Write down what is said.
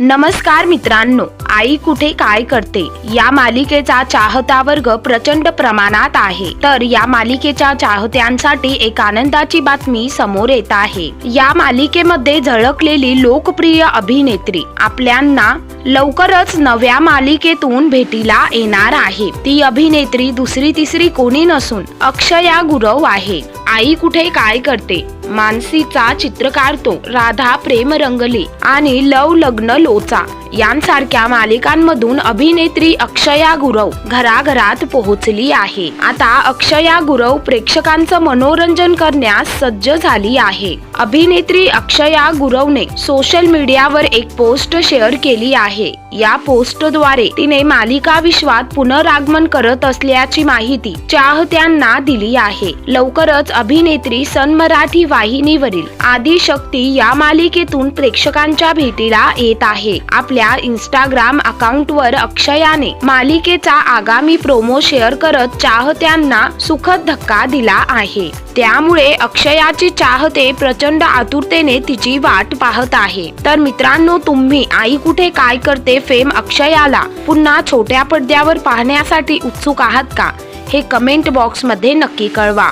नमस्कार मित्रांनो आई कुठे काय करते? या मालिकेचा चाहता वर्ग प्रचंड प्रमाणात आहे. तर या मालिकेच्या चाहत्यांसाठी एक आनंदाची बातमी समोर येत आहे. या मालिकेमध्ये झळकलेली लोकप्रिय अभिनेत्री आपल्यांना लवकरच नव्या मालिकेतून भेटीला येणार आहे. ती अभिनेत्री दुसरी तिसरी कोणी नसून अक्षया गुरव आहे. आई कुठे काय करते? मानसीचा चित्र काढतो राधा प्रेम रंगली आणि लव लग्न लोचा. यांसारख्या मालिकांमधून अभिनेत्री अक्षया गुरव घराघरात पोहोचली आहे. आता अक्षया गुरव प्रेक्षकांचं मनोरंजन करण्यास सज्ज झाली आहे. अभिनेत्री अक्षया गुरवने सोशल मीडियावर एक पोस्ट शेअर केली आहे. या पोस्टद्वारे तिने मालिका विश्वात पुनरागमन करत असल्याची माहिती चाहत्यांना दिली आहे. लवकरच अभिनेत्री सन मराठी वाहिनीवरील आदिशक्ती या मालिकेतून प्रेक्षकांच्या भेटीला येत आहे. आपल्या इंस्टाग्राम अकाउंटवर अक्षयाने मालिकेचा आगामी प्रोमो शेअर करत चाहत्यांना सुखद धक्का दिला आहे. त्यामुळे अक्षयाची चाहते प्रचंड आतुरतेने तिची वाट पाहत आहे. तर मित्रांनो तुम्ही आई कुठे काय करते फेम अक्षयाला पुन्हा छोट्या पडद्यावर पाहण्यासाठी उत्सुक आहात का? हे कमेंट बॉक्समध्ये नक्की कळवा.